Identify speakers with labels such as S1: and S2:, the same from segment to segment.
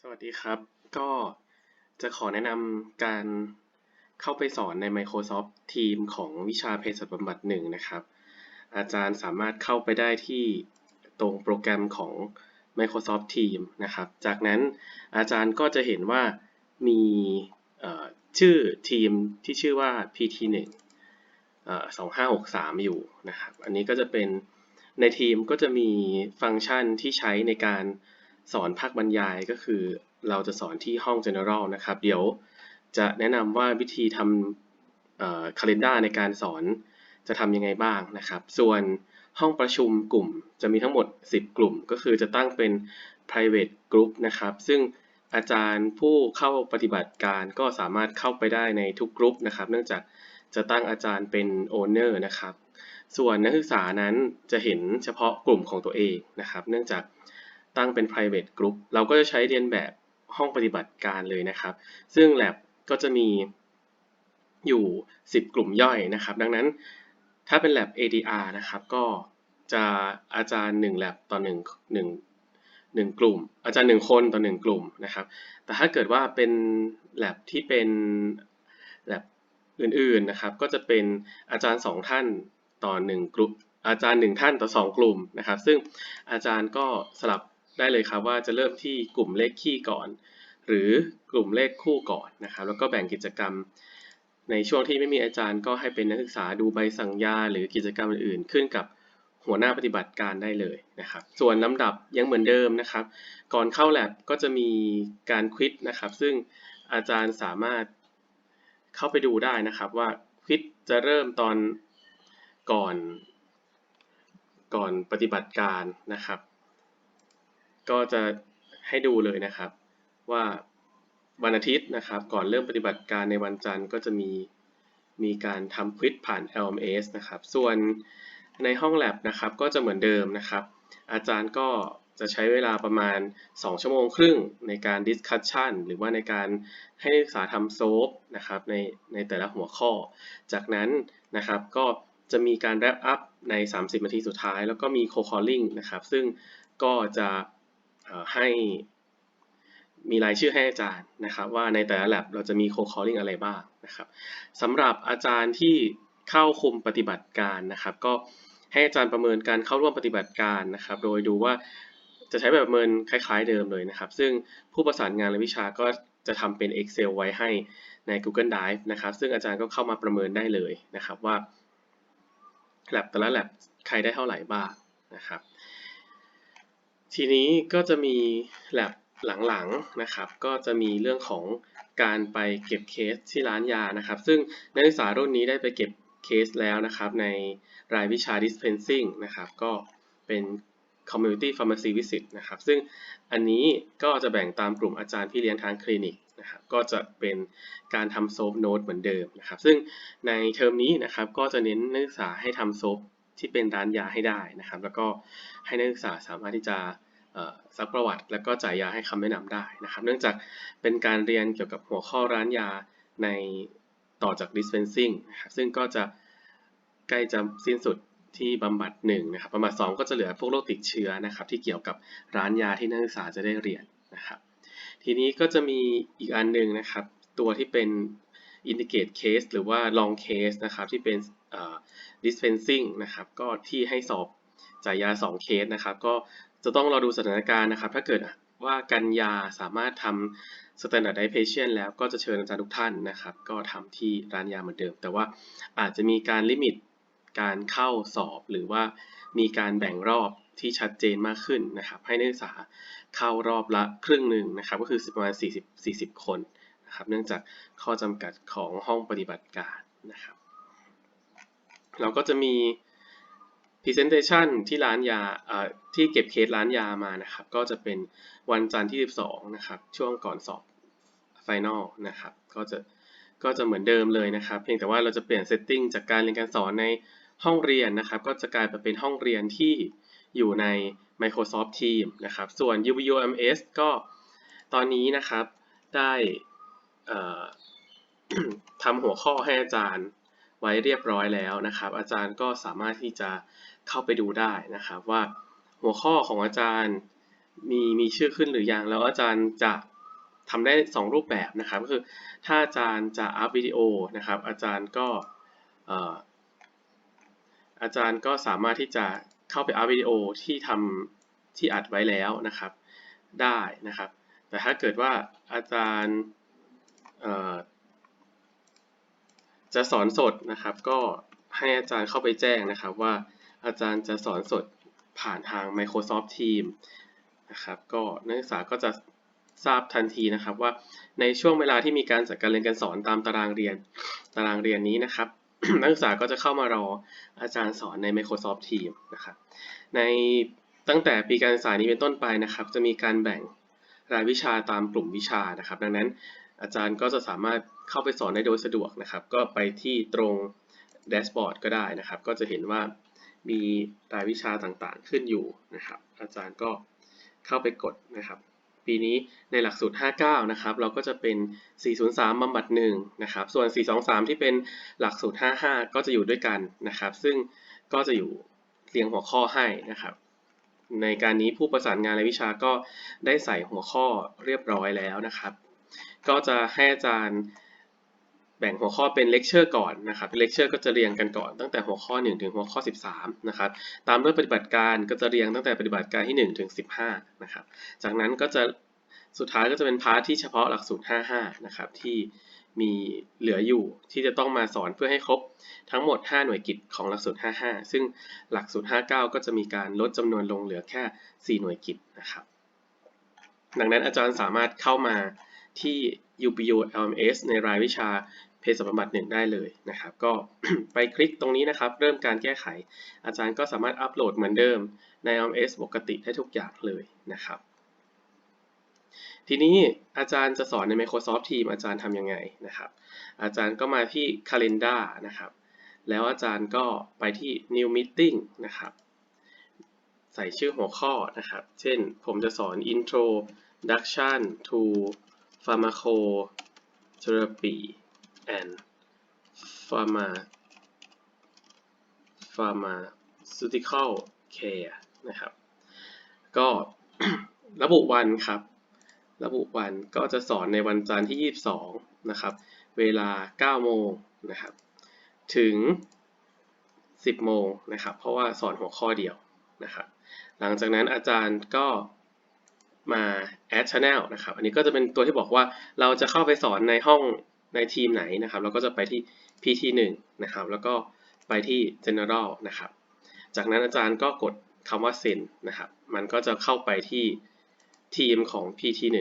S1: สวัสดีครับ ก็จะขอแนะนำการเข้าไปสอนใน Microsoft Teams ของวิชาเภสัชบำบัดหนึ่งนะครับ อาจารย์สามารถเข้าไปได้ที่ตรงโปรแกรมของ Microsoft Teams นะครับ จากนั้นอาจารย์ก็จะเห็นว่ามีชื่อทีมที่ชื่อว่า PT12563 อยู่นะครับ อันนี้ก็จะเป็นในทีมก็จะมีฟังก์ชันที่ใช้ในการ สอนภาคบรรยายก็คือ เราจะสอนที่ห้อง General นะครับ เดี๋ยวจะแนะนำว่าวิธีทำเอ่อ calendar ในการสอนจะทำยังไงบ้างนะครับ ส่วนห้องประชุมกลุ่มจะมีทั้งหมด 10 กลุ่ม ก็คือจะตั้งเป็น private group นะครับ ซึ่งอาจารย์ผู้เข้าปฏิบัติการก็สามารถเข้าไปได้ในทุกกลุ่มนะครับ เนื่องจากจะตั้งอาจารย์เป็น owner นะครับ ส่วนนักศึกษานั้นจะเห็นเฉพาะกลุ่มของตัวเองนะครับ เนื่องจาก ตั้งเป็น private group เราก็จะใช้เรียนแบบห้องปฏิบัติการเลยนะครับ ซึ่ง lab ก็จะมีอยู่ 10 กลุ่มย่อยนะครับ ดังนั้นถ้าเป็น lab ADR นะครับ ก็จะอาจารย์ 1 lab ต่อ1 1 1 กลุ่ม อาจารย์ 1 คนต่อ 1 กลุ่มนะครับ แต่ถ้าเกิดว่าเป็น lab ที่เป็น lab อื่นๆนะครับ ก็จะเป็นอาจารย์ 2 ท่านต่อ 1 กลุ่มอาจารย์ 1 ท่านต่อ 2 กลุ่มนะครับ ซึ่งอาจารย์ก็สลับ ได้เลยครับว่าจะเริ่มที่กลุ่มเลขคี่ก่อน หรือกลุ่มเลขคู่ก่อนนะครับ แล้วก็แบ่งกิจกรรม ในช่วงที่ไม่มีอาจารย์ก็ให้เป็นนักศึกษาดูใบสั่งยา หรือกิจกรรมอื่นๆ ขึ้นกับหัวหน้าปฏิบัติการได้เลยนะครับ ส่วนลำดับยังเหมือนเดิมนะครับ ก่อนเข้า lab ก็จะมีการควิดนะครับ ซึ่งอาจารย์สามารถเข้าไปดูได้นะครับว่าควิดจะเริ่มตอนก่อนก่อนปฏิบัติการนะครับ ก็จะให้ดูเลยนะครับ ว่าวันอาทิตย์นะครับ ก่อนเริ่มปฏิบัติการในวันจันทร์ก็จะมีมีการทำควิดผ่าน LMS นะครับ ส่วนในห้อง lab นะครับก็จะเหมือนเดิมนะครับ อาจารย์ก็จะใช้เวลาประมาณ 2 ชั่วโมงครึ่งในการ discussion หรือว่าในการให้นักศึกษาทำโซฟนะครับในในแต่ละหัวข้อ จากนั้นนะครับก็จะมีการ wrap up ใน 30 นาทีสุดท้าย แล้วก็มี co-calling นะครับ ซึ่งก็จะ ให้มีรายชื่อให้อาจารย์นะครับว่าในแต่ละ lab เราจะมี co-calling อะไรบ้างนะครับสำหรับอาจารย์ที่เข้าคุมปฏิบัติการนะครับ ก็ให้อาจารย์ประเมินการเข้าร่วมปฏิบัติการนะครับ โดยดูว่าจะใช้แบบประเมินคล้ายๆเดิมเลยนะครับ ซึ่งผู้ประสานงานและวิชาก็จะทำเป็น Excel ไว้ให้ใน Google Drive นะครับ ซึ่งอาจารย์ก็เข้ามาประเมินได้เลยนะครับว่า lab แต่ละ lab ใครได้เท่าไหร่บ้างนะครับ ทีนี้ก็จะมี lab หลังๆนะครับ ก็จะมีเรื่องของการไปเก็บเคสที่ร้านยานะครับ ซึ่งนักศึกษารุ่นนี้ได้ไปเก็บเคสแล้วนะครับ ในรายวิชา dispensing นะครับ ก็เป็น community pharmacy visit นะครับ ซึ่งอันนี้ก็จะแบ่งตามกลุ่มอาจารย์พี่เลี้ยงทางคลินิกนะครับ ก็จะเป็นการทำโซฟโน้ตเหมือนเดิมนะครับ ซึ่งในเทอมนี้นะครับก็จะเน้นนักศึกษาให้ทำโซฟที่เป็นร้านยาให้ได้นะครับ แล้วก็ให้นักศึกษาสามารถที่จะ ซักประวัติ แล้วก็จ่ายยาให้คำแนะนำได้นะครับ เนื่องจากเป็นการเรียนเกี่ยวกับหัวข้อร้านยาในต่อจาก dispensing นะครับซึ่งก็จะใกล้จะสิ้นสุดที่บำบัดหนึ่งนะครับบำบัดสองก็จะเหลือพวกโรคติดเชื้อนะครับที่เกี่ยวกับร้านยาที่นักศึกษาจะได้เรียนนะครับ ทีนี้ก็จะมีอีกอันหนึ่งนะครับ ตัวที่เป็น indicate case หรือว่า long case นะครับที่เป็น dispensing นะครับก็ที่ให้สอบจ่ายยา 2 เคสนะครับ ก็ จะต้องรอดูสถานการณ์นะครับ ถ้าเกิดว่ากันยาสามารถทำ standardization แล้วก็จะเชิญอาจารย์ทุกท่านนะครับ ก็ทำที่ร้านยาเหมือนเดิม แต่ว่าอาจจะมีการลิมิตการเข้าสอบหรือว่ามีการแบ่งรอบที่ชัดเจนมากขึ้นนะครับ ให้นักศึกษาเข้ารอบละครึ่งหนึ่งนะครับ ก็คือประมาณ 40 40 คนนะครับ เนื่องจากข้อจำกัดของห้องปฏิบัติการนะครับ เราก็จะมี Presentation ที่ร้านยาที่เก็บเคสร้านยามานะครับ ก็จะเป็นวันจันทร์ที่ 12 นะครับ ช่วงก่อนสอบ Final นะครับ ก็จะก็จะเหมือนเดิมเลยนะครับ เพียงแต่ว่าเราจะเปลี่ยน setting จากการเรียนการสอนในห้องเรียนนะครับ ก็จะกลายไปเป็นห้องเรียนที่อยู่ใน Microsoft Teams นะครับ ส่วน UVUMS ก็ตอนนี้นะครับได้ทำหัวข้อให้อาจารย์ ไว้เรียบร้อยแล้วนะครับ อาจารย์ก็สามารถที่จะเข้าไปดูได้นะครับ ว่าหัวข้อของอาจารย์มีมีชื่อขึ้นหรือยังแล้วอาจารย์จะทำได้ 2 รูปแบบนะครับก็คือถ้าอาจารย์จะอัพวิดีโอนะครับ อาจารย์ก็อาจารย์ก็สามารถที่จะเข้าไปอัพวิดีโอที่ทำที่อัดไว้แล้วนะครับ ได้นะครับ แต่ถ้าเกิดว่าอาจารย์ จะสอนสดนะครับ ก็ให้อาจารย์เข้าไปแจ้งนะครับ ว่าอาจารย์จะสอนสดผ่านทาง Microsoft Teams นะครับก็นักศึกษาก็จะทราบทันทีนะครับว่าในช่วงเวลาที่มีการจัดการเรียนการสอนตามตารางเรียนตารางเรียนนี้นะครับ นักศึกษาก็จะเข้ามารออาจารย์สอนใน Microsoft Teams นะครับในตั้งแต่ปีการศึกษานี้เป็นต้นไปนะครับ จะมีการแบ่งรายวิชาตามกลุ่มวิชานะครับ ดังนั้น อาจารย์ก็จะสามารถเข้าไปสอนได้โดยสะดวกนะครับ ก็ไปที่ตรงแดชบอร์ดก็ได้นะครับ ก็จะเห็นว่ามีรายวิชาต่างๆขึ้นอยู่นะครับ อาจารย์ก็เข้าไปกดนะครับ ปีนี้ในหลักสูตร 59 นะครับ เราก็จะเป็น 403บำบัด1นะครับ ส่วน 423 ที่เป็นหลักสูตร 55 ก็จะอยู่ด้วยกันนะครับ ซึ่งก็จะอยู่เรียงหัวข้อให้นะครับ ในการนี้ผู้ประสานงานในวิชาก็ได้ใส่หัวข้อเรียบร้อยแล้วนะครับ ก็จะให้อาจารย์แบ่งหัวข้อเป็นเลคเชอร์ก่อนนะครับ เลคเชอร์ก็จะเรียงกันก่อนตั้งแต่หัวข้อ 1 ถึงหัวข้อ 13 นะครับ ตามด้วยปฏิบัติการก็จะเรียงตั้งแต่ปฏิบัติการที่ 1 ถึง 15 นะครับ จากนั้นก็จะสุดท้ายก็จะเป็นพาร์ทที่เฉพาะหลักสูตร 55 นะครับ ที่มีเหลืออยู่ที่จะต้องมาสอนเพื่อให้ครบทั้งหมด 5 หน่วยกิจของหลักสูตร 55 ซึ่งหลักสูตร 59 ก็จะมีการลดจำนวนลงเหลือแค่ 4 หน่วยกิจนะครับ ดังนั้นอาจารย์สามารถเข้ามา ที่ UBU LMS ในรายวิชาเภสัชบำบัดหนึ่งได้เลยนะครับ ก็ไปคลิกตรงนี้นะครับ เริ่มการแก้ไข อาจารย์ก็สามารถอัปโหลดเหมือนเดิมใน LMS ปกติได้ทุกอย่างเลยนะครับ ทีนี้อาจารย์จะสอนใน Microsoft Teams อาจารย์ทำยังไงนะครับ อาจารย์ก็มาที่ Calendar นะครับ แล้วอาจารย์ก็ไปที่ New Meeting นะครับใส่ชื่อหัวข้อนะครับ เช่น ผมจะสอน Introduction to Pharmacotherapy and Pharma Pharmaceutical Care นะครับ ก็ระบุวันครับ ระบุวันก็จะสอนในวันจันทร์ที่ 22 นะครับ เวลา 9 โมงนะครับ ถึง 10 โมงนะครับ เพราะว่าสอนหัวข้อเดียวนะครับ หลังจากนั้นอาจารย์ก็ มา add channel นะครับ อันนี้ก็จะเป็นตัวที่บอกว่าเราจะเข้าไปสอนในห้องในทีมไหนนะครับ เราก็จะไปที่ PT1 นะครับ แล้วก็ไปที่ general นะครับ จากนั้นอาจารย์ก็กดคำว่า send นะครับ มันก็จะเข้าไปที่ทีมของ PT1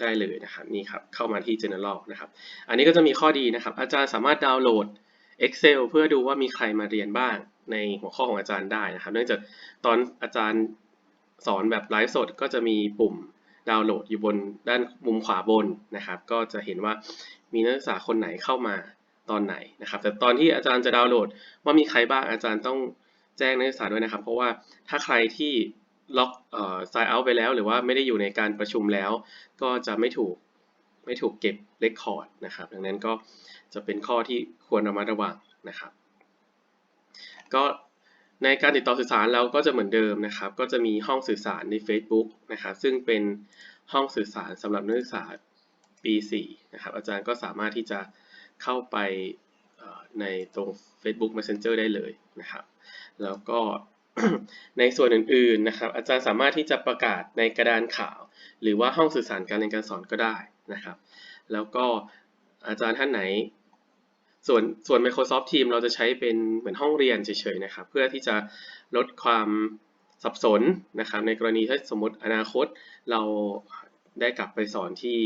S1: ได้เลยนะครับนี่ครับ เข้ามาที่ general นะครับ อันนี้ก็จะมีข้อดีนะครับ อาจารย์สามารถดาวน์โหลด Excel เพื่อดูว่ามีใครมาเรียนบ้างในหัวข้อของอาจารย์ได้นะครับ เนื่องจากตอนอาจารย์ สอนแบบไลฟ์สดก็จะมีปุ่มดาวน์โหลดอยู่บนด้านมุมขวาบนนะครับ ก็จะเห็นว่ามีนักศึกษาคนไหนเข้ามาตอนไหนนะครับ แต่ตอนที่อาจารย์จะดาวน์โหลด ว่ามีใครบ้างอาจารย์ต้องแจ้งนักศึกษาด้วยนะครับ เพราะว่าถ้าใครที่ล็อกเอ่อ sign out ไปแล้ว หรือว่าไม่ได้อยู่ในการประชุมแล้ว ก็จะไม่ถูกไม่ถูกเก็บเรคคอร์ดนะครับ ดังนั้นก็จะเป็นข้อที่ควรระมัดระวังนะครับ ก็ ในการติดต่อสื่อสารเราก็จะเหมือนเดิมนะครับ ก็จะมีห้องสื่อสารใน Facebook นะครับซึ่งเป็นห้องสื่อสารสำหรับนักศึกษาปี 4 นะครับ อาจารย์ก็สามารถที่จะเข้าไปในตรง Facebook Messenger ได้เลยนะครับ แล้วก็ในส่วนอื่นๆนะครับ อาจารย์สามารถที่จะประกาศในกระดานข่าว หรือว่าห้องสื่อสารการเรียนการสอนก็ได้นะครับ แล้วก็อาจารย์ท่านไหน ส่วนส่วน Microsoft Teams เราจะใช้เป็นเหมือนห้องเรียนเฉยๆนะครับเพื่อที่จะลดความสับสนนะครับในกรณีถ้าสมมติอนาคตเราได้กลับไปสอนที่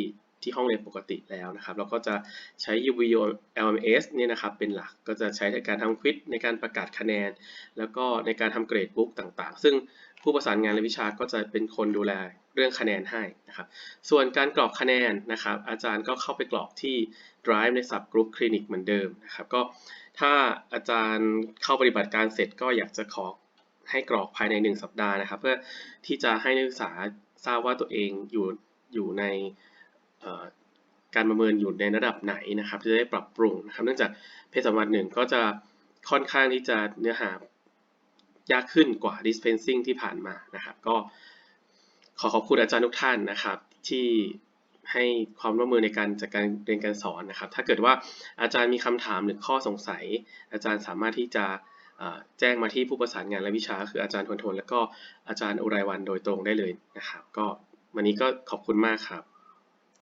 S1: ที่ห้องเรียนปกติแล้วนะครับ เราก็จะใช้ UVU LMS เนี่ยนะครับเป็นหลักก็จะใช้ในการทำควิดในการประกาศคะแนน แล้วก็ในการทำเกรดบุ๊กต่างๆ ซึ่งผู้ประสานงานในวิชาก็จะเป็นคนดูแล เรื่องคะแนนให้นะครับ ส่วนการกรอกคะแนนนะครับ อาจารย์ก็เข้าไปกรอกที่ Drive ใน Subgroup Clinic เหมือนเดิมนะครับ ก็ถ้าอาจารย์เข้าปฏิบัติการเสร็จก็อยากจะขอให้กรอกภายใน 1 สัปดาห์นะครับ เพื่อที่จะให้นักศึกษาทราบว่าตัวเองอยู่อยู่ในการประเมินอยู่ในระดับไหนนะครับจะได้ปรับปรุงนะครับ เนื่องจากเพศสัมพันธ์หนึ่งก็จะค่อนข้างที่จะเนื้อหายากขึ้นกว่า dispensing ที่ผ่านมานะครับ ก็ ขอขอบคุณอาจารย์ทุกท่านนะครับ ที่ให้ความร่วมมือในการจัดการเรียนการสอนนะครับ ถ้าเกิดว่าอาจารย์มีคำถามหรือข้อสงสัย อาจารย์สามารถที่จะแจ้งมาที่ผู้ประสานงานและวิชา คืออาจารย์ทวนทน และก็อาจารย์อุไรวันโดยตรงได้เลยนะครับ ก็วันนี้ก็ขอบคุณมากครับ